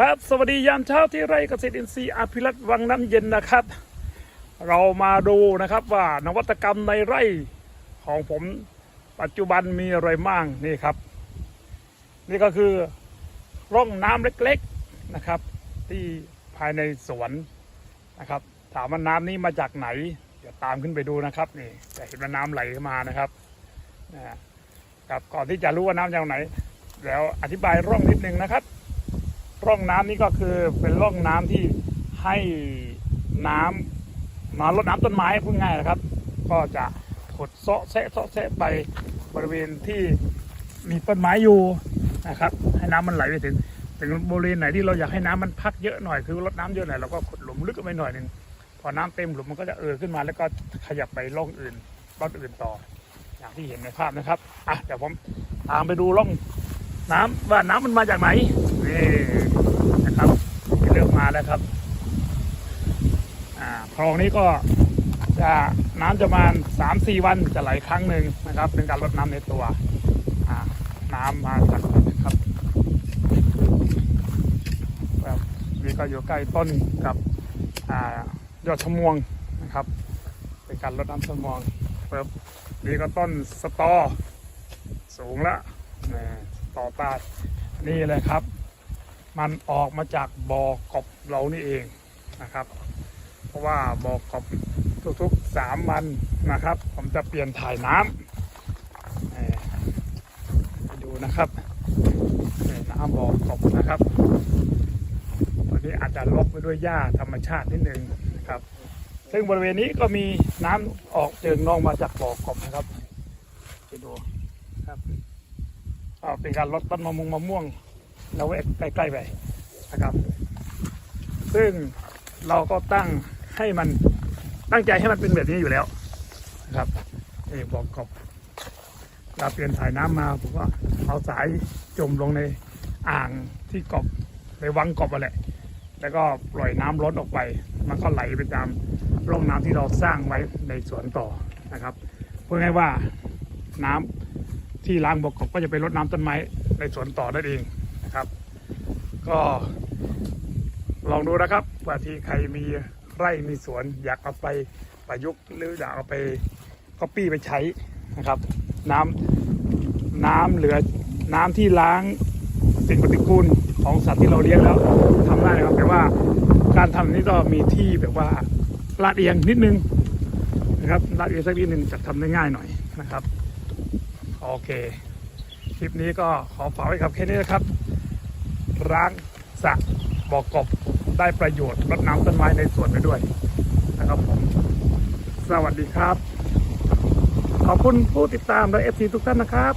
ครับสวัสดียามเช้าที่ไร่เกษตรอินทรีย์อภิรัตน์วังน้ำเย็นนะครับ เรามาดูนะครับว่านวัตกรรมในไร่ของผมปัจจุบันมีอะไรบ้างนี่ครับ นี่ก็คือร่องน้ำเล็กๆนะครับ ที่ภายในสวนนะครับ ถามว่าน้ำนี้มาจากไหนเดี๋ยวตามขึ้นไปดูนะครับนี่จะเห็นว่าน้ำไหลเข้ามานะครับนะครับก่อนที่จะรู้ว่าน้ำจากไหนเดี๋ยวอธิบายร่องนิดนึงนะครับ ร่องน้ำนี่ก็คือเป็นร่องน้ำที่ให้น้ำมาลดน้ำต้นไม้พูดง่ายนะครับ ก็จะขดเซาะแซะเซาะแซะไปบริเวณที่มีต้นไม้อยู่นะครับ ให้น้ำมันไหลไปถึงถึงบริเวณไหนที่เราอยากให้น้ำมันพักเยอะหน่อยคือลดน้ำเยอะหน่อยเราก็ขุดหลุมลึกไปหน่อยหนึ่งพอน้ำเต็มหลุมมันก็จะเออขึ้นมาแล้วก็ขยับไปร่องอื่นร่องอื่นต่อ อย่างที่เห็นในภาพนะครับอะเดี๋ยวผมตามไปดูร่องน้ำว่าน้ำมันมาจากไหน นี่นะครับเริ่มมาแล้วครับอ่าคลองนี้ก็จะน้ำจะมาสามสี่วันจะไหลครั้งหนึ่งนะครับ เป็นการลดน้ำในตัวอ่าน้ำมาจากนะครับครับนี่ก็อยู่ใกล้ต้นกับอายอดชะมวงนะครับ เป็นการลดน้ำชะมวงเปิบนี่ก็ต้นสตอ สูงล้วนี่ต่อต้นี่เลยครับ มันออกมาจากบ่อกบเรานี่เองนะครับ เพราะว่าบ่อกบทุกๆสามวันนะครับ ผมจะเปลี่ยนถ่ายน้ำไปดูนะครับน้ำบ่อกบนะครับตอนนี้อาจจะลบไปด้วยหญ้าธรรมชาตินิดนึงนะครับ ซึ่งบริเวณนี้ก็มีน้ำออกเจิงนองมาจากบ่อกบนะครับไปดูครับเป็นการลดต้นมะม่วงมะม่วง เราไว้ใกล้ๆไปนะครับ ซึ่งเราก็ตั้งให้มันตั้งใจให้มันเป็นแบบนี้อยู่แล้วนะครับนี่บ่อกบเราเปลี่ยนสายน้ำมาผมก็เอาสายจมลงในอ่างที่กบไปวังกบอะไรแล้วก็ปล่อยน้ำล้นออกไป มันก็ไหลไปตามร่องน้ำที่เราสร้างไว้ในสวนต่อนะครับเพื่อให้ว่าน้ำที่ล้างบกกบก็จะไปรดน้ำต้นไม้ในสวนต่อได้เอง นะครับ ก็ลองดูนะครับว่าที่ใครมีไร่มีสวนอยากเอาไปประยุกต์หรืออยากเอาไปก็ปี้ไปใช้นะครับ น้ำน้ำเหลือน้ำที่ล้างสิ่งปฏิกูลของสัตว์ที่เราเลี้ยงแล้วทำได้นะครับแต่ว่าการทำนี้ก็มีที่แบบว่าลาดเอียงนิดนึงนะครับลาดเอียงสักนิดนึงจะทำได้ง่ายหน่อยนะครับ โอเค คลิปนี้ก็ขอฝากไว้ครับแค่นี้นะครับ ร้างสระบ่อกบได้ประโยชน์รดน้ำต้นไม้ในสวนไปด้วยนะครับผม สวัสดีครับ ขอบคุณผู้ติดตามและเอฟซีทุกท่านนะครับ